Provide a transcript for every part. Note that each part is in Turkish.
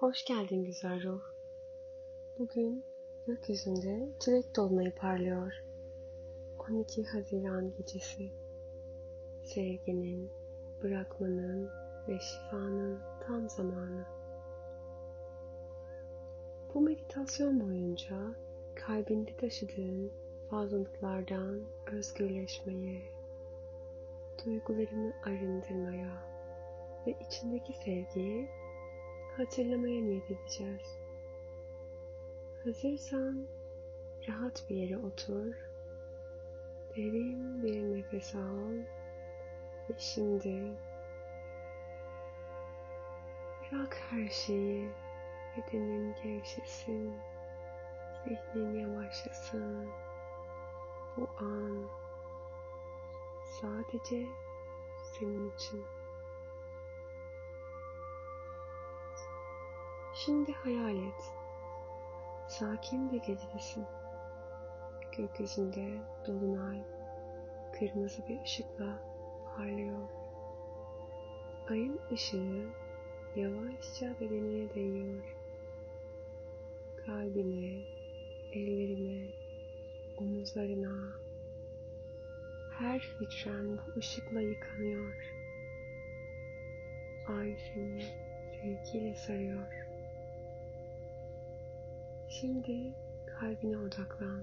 Hoş geldin güzel ruh. Bugün gökyüzünde çilek dolunayı parlıyor. 12 Haziran gecesi. Sevginin, bırakmanın ve şifanın tam zamanı. Bu meditasyon boyunca kalbinde taşıdığın fazlalıklardan özgürleşmeye, duygularını arındırmaya ve içindeki sevgiyi hatırlamaya niyet edeceğiz. Hazırsan rahat bir yere otur. Derin bir nefes al ve şimdi bırak her şeyi. Bedenin gevşesin. Zihnin yavaşlasın. Bu an sadece senin için. Şimdi hayal et. Sakin bir gecedesin. Gökyüzünde dolunay kırmızı bir ışıkla parlıyor. Ayın ışığı yavaşça bedenine değiyor. Kalbine, ellerine, omuzlarına, her hücren bu ışıkla yıkanıyor. Ay seni sevgiyle sarıyor. Şimdi kalbine odaklan.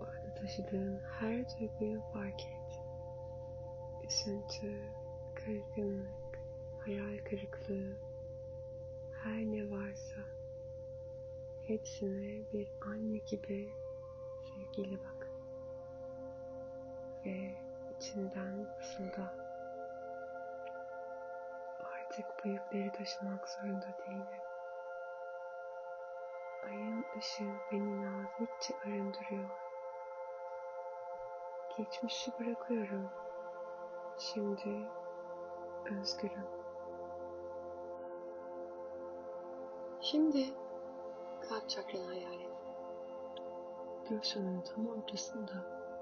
Orada taşıdığın her duyguyu fark et. Üzüntü, kırgınlık, hayal kırıklığı, her ne varsa hepsine bir anne gibi sevgiyle bak. Ve içinden fısılda. Artık bu yükleri taşımak zorunda değilim. Ayın ışığı beni nazikçe arındırıyor. Geçmişi bırakıyorum. Şimdi özgürüm. Şimdi kalp çakranı hayal et. Göğsünün tam ortasında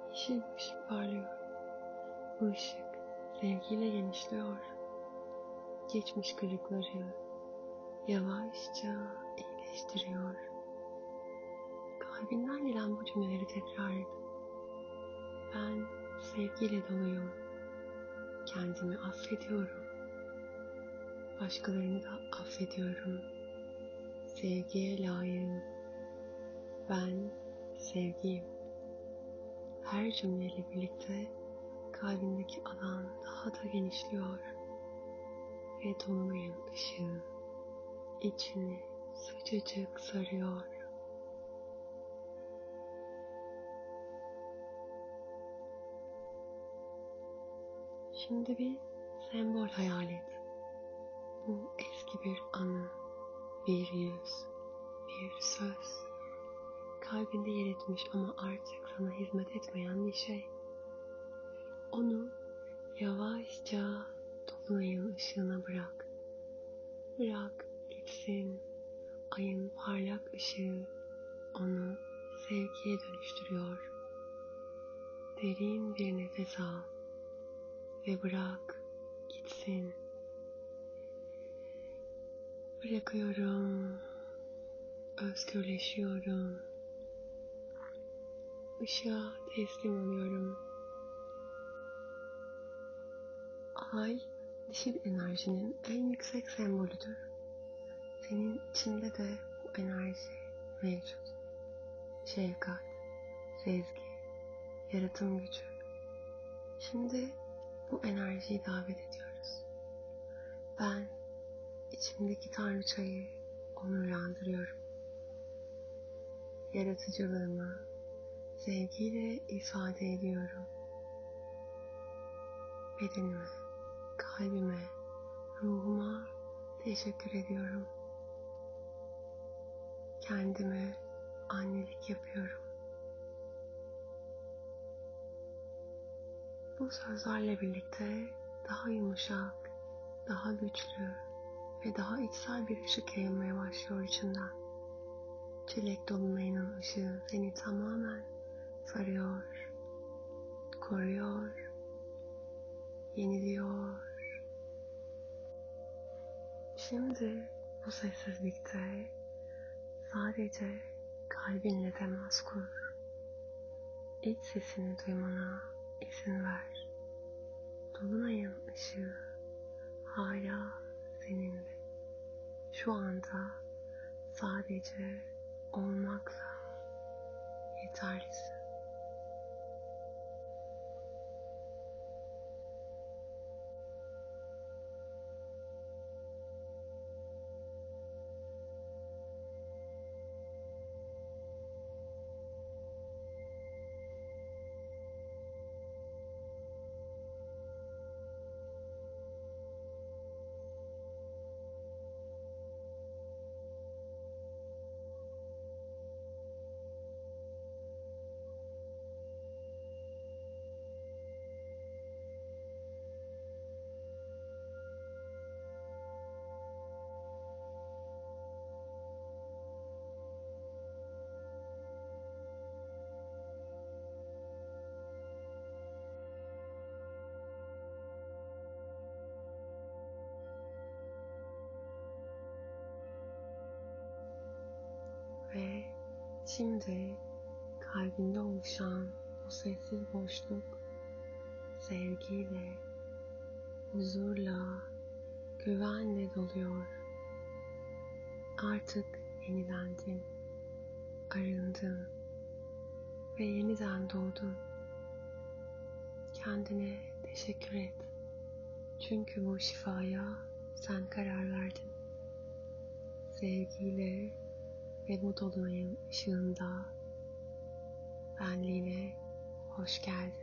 yeşil bir ışık parlıyor. Bu ışık sevgiyle genişliyor. Geçmiş kırıkları yavaşça iyileştiriyor. Kalbinden gelen bu cümleleri tekrar et. Ben sevgiyle doluyum. Kendimi affediyorum. Başkalarını da affediyorum. Sevgiye layığım. Ben sevgiyim. Her cümleyle birlikte kalbindeki alan daha da genişliyor ve dolunayın ışığı içini sıcacık sarıyor. Şimdi bir sembol hayal et. Bu eski bir anı, bir yüz, bir söz. Kalbinde yer etmiş ama artık sana hizmet etmeyen bir şey. Onu yavaşça dolunayın ışığına bırak. Bırak gitsin. Ayın parlak ışığı onu sevgiye dönüştürüyor. Derin bir nefes al ve bırak gitsin. Bırakıyorum. Özgürleşiyorum. Işığa teslim oluyorum. Ay, dişil enerjinin en yüksek sembolüdür. Senin içinde de bu enerji mevcut. Şefkat, sezgi, yaratım gücü. Şimdi bu enerjiyi davet ediyoruz. Ben içimdeki tanrıçayı onurlandırıyorum. Yaratıcılığımı sevgiyle ifade ediyorum. Bedenime, kalbime, ruhuma teşekkür ediyorum. Kendime sözlerle birlikte daha yumuşak, daha güçlü ve daha içsel bir ışık yayılmaya başlıyor içinden. Çilek dolunayının ışığı seni tamamen sarıyor, koruyor, yeniliyor. Şimdi bu sessizlikte sadece kalbinle temas kur. İç sesini duymana izin ver. Dolunayın ışığı hala seninle. Şu anda sadece olmakla yeterlisin. Şimdi kalbinde oluşan o sessiz boşluk sevgiyle, huzurla, güvenle doluyor. Artık yenilendin, arındın ve yeniden doğdun. Kendine teşekkür et. Çünkü bu şifaya sen karar verdin. Sevgiyle ve bu dolunayın ışığında benliğine hoş geldin.